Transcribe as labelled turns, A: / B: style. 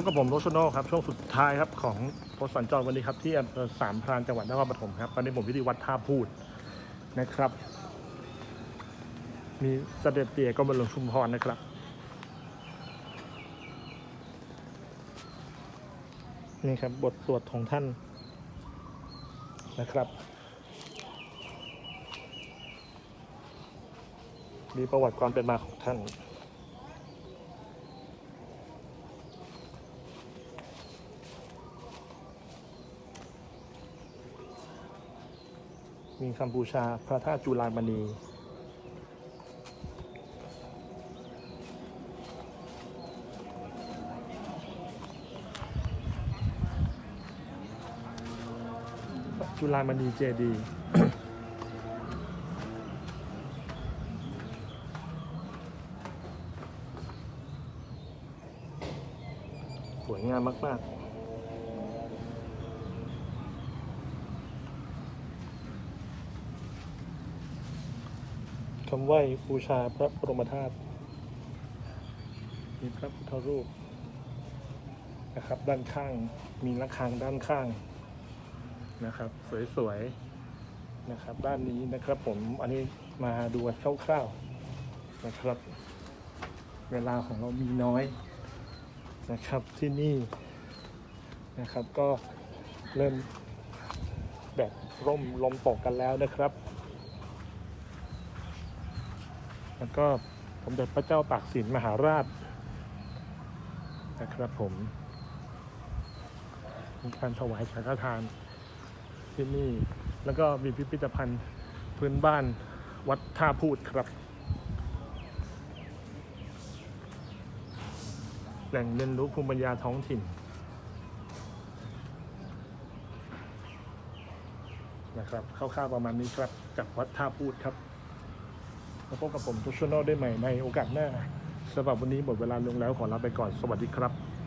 A: พบกับผมโรชโนครับช่วงสุดท้ายครับของรถสัญจรวันนี้ครับที่อำเภอสามพรานจังหวัดนครปฐมครับตอนนี้ผมอยู่ที่วัดท่าพูดนะครับ มีเสด็จเตี่ยก็มาลงชุมพรนะครับ นี่ครับบทสวดของท่านนะครับ มีประวัติความเป็นมาของท่าน มีคำบูชาพระธาตุจุฬามณี จุฬามณีเจดีย์สวยงามมาก ๆ คำไหว้บูชาพระบรมธาตุมีพระพุทธรูปนะครับ ด้านข้างมีระฆังด้านข้างนะครับ สวยๆนะครับ ด้านนี้นะครับผมอันนี้มาดูคร่าวๆนะครับ เวลาของเรามีน้อยนะครับที่นี่นะครับก็เริ่มแบบร่มลมตกกันแล้วนะครับ แล้วก็สมเด็จพระเจ้าตากสินมหาราชนะครับผมมีการถวายสังฆทานที่นี่ แล้วก็มีพิพิธภัณฑ์พื้นบ้านวัดท่าพูดครับ แหล่งเรียนรู้ภูมิปัญญาท้องถิ่นนะครับคร่าวๆประมาณนี้ครับจากวัดท่าพูดครับ มาพบกับผมทุกช n นลได้ใหม่ในโอกาสหน้าสำหรับวันนี้หมดเวลาลงแล้วขอลาไปก่อนสวัสดีครับ